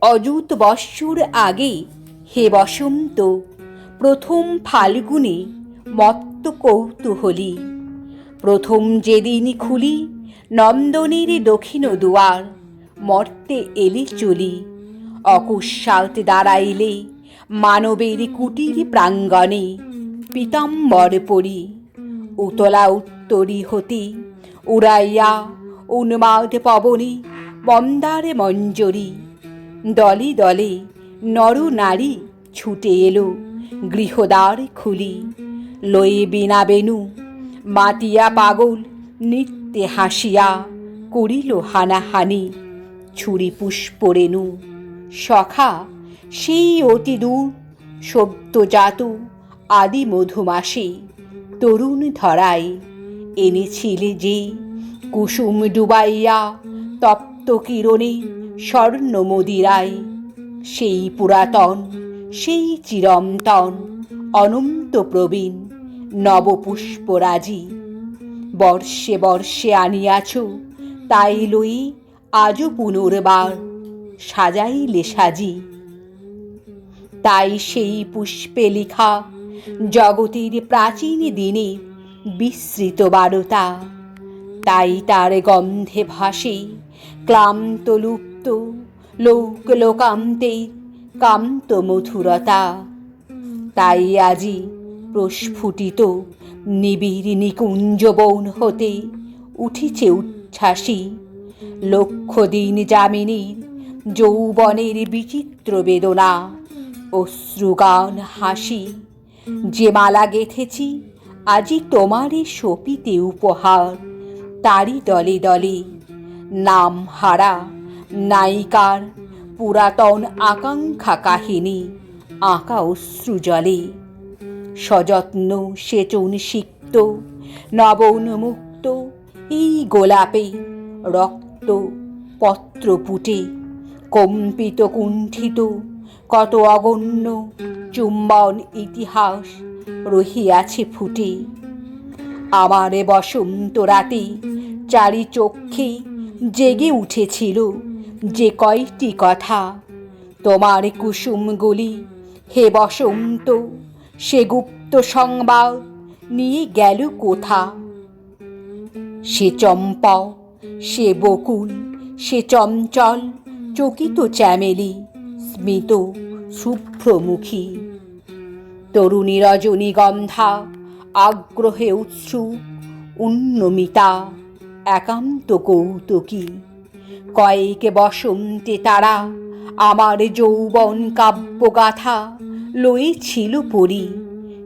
অযুত বৎসর আগে হে বসন্ত, প্রথম ফাল্গুনে মত্ত কৌতূহলী। প্রথম যেদিন খুলি নন্দনের দক্ষিণ দুয়ার, মর্তে এলে চলি। অকস্মাৎ দাঁড়াইলে মানবের কুটির প্রাঙ্গণে পীতাম্বর পরি। উতলা উত্তরি হতি উড়াইয়া উন্মাদ পবনী মন্দারে মঞ্জরি। দলে দলে নর নারী ছুটে এলো, গৃহদ্বার খুলি। লয়ে বিনা বেনু, মাতিয়া পাগল, নৃত্যে হাসিয়া করিল হানাহানি। ছুরি পুষ্পরেণু সখা সেই অতি দূর সদ্যজাত আদি মধুমাসে। তরুণ ধরায় এনেছিলে যে কুসুম ডুবাইয়া তপ্ত কিরণে স্বর্ণ মদিরায় সেই পুরাতন, সেই চিরন্তন, অনন্ত প্রবীণ নবপুষ্পরাজি। বর্ষে বর্ষে আনিয়াছ, তাই লই আজও পুনর্বার সাজাইলে সাজি। তাই সেই পুষ্পে লিখা জগতের প্রাচীন দিনে বিস্মৃত বারতা। তাই তার গন্ধে ভাসে ক্লান্ত লুপ্ত লোক লোকান্তে কান্ত মধুরতা। তাই আজি প্রস্ফুটিত নিবিড় নিকুঞ্জ বৌন হতে উঠিছে উচ্ছ্বাসী। লক্ষ দিন যামিনীর যৌবনের বিচিত্র বেদনা, অশ্রুগান হাসি। যে মালা গেথেছি, আজি তোমারই সপিতে উপহার। তারই দলে দলে নাম হারা নায়িকার পুরাতন আকাঙ্ক্ষা কাহিনী আঁকা অশ্রু জলে সযত্ন, সেচন সিক্ত, নবোন্মুক্ত, এই গোলাপে রক্ত পত্র পুটে কম্পিত কুণ্ঠিত, কত অগণ্য চুম্বন ইতিহাস রহিয়াছে ফুটে। আমারে বসন্ত রাতে চারি চক্ষে জেগে উঠেছিল যে কয়টি কথা তোমার কুসুমগুলি, হে বসন্ত, সে গুপ্ত সংবাদ নিয়ে গেল কোথা? সে চম্পাও সে বকুল, সে চঞ্চল, চকিত চ্যামেলি, স্মিত শুভ্রমুখী। তরুণী রজনীগন্ধা আগ্রহে উৎসু উন্নমিতা, একান্ত কৌতুকী। কয়েক বসন্তে তারা আমার যৌবন কাব্যগাথা লয়েছিল পরি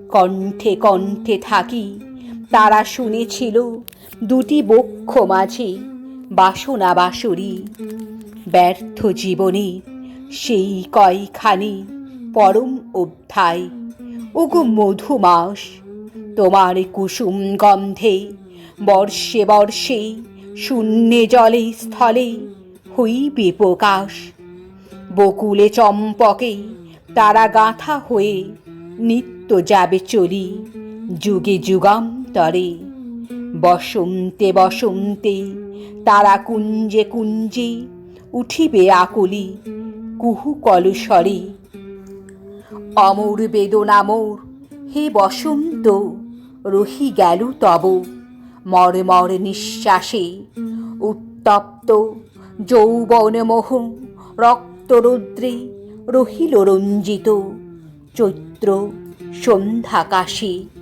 কণ্ঠে কণ্ঠে থাকি, তারা শুনেছিল দুটি বক্ষ মাঝে বাসনা বাসরি ব্যর্থ জীবনে সেই কয়খানি পরম অধ্যায়। ওগো মধুমাস, তোমার কুসুম গন্ধে বর্ষে বর্ষে শূন্যে জলে, স্থলে হইবে প্রকাশ। বকুলে চম্পকে তারা গাঁথা হয়ে নিত্য যাবে চলি, যুগে যুগান্তরে। বসন্তে বসন্তে তারা কুঞ্জে কুঞ্জে উঠিবে আকুলি, কুহু কলস্বরে। অমর বেদনামোর হে বসন্ত, রহি গেল তব। মরমর নিঃশ্বাসে উত্তপ্ত যৌবন মোহ রক্তরুদ্রে রহিল রঞ্জিত চৈত্র সন্ধ্যাকাশে।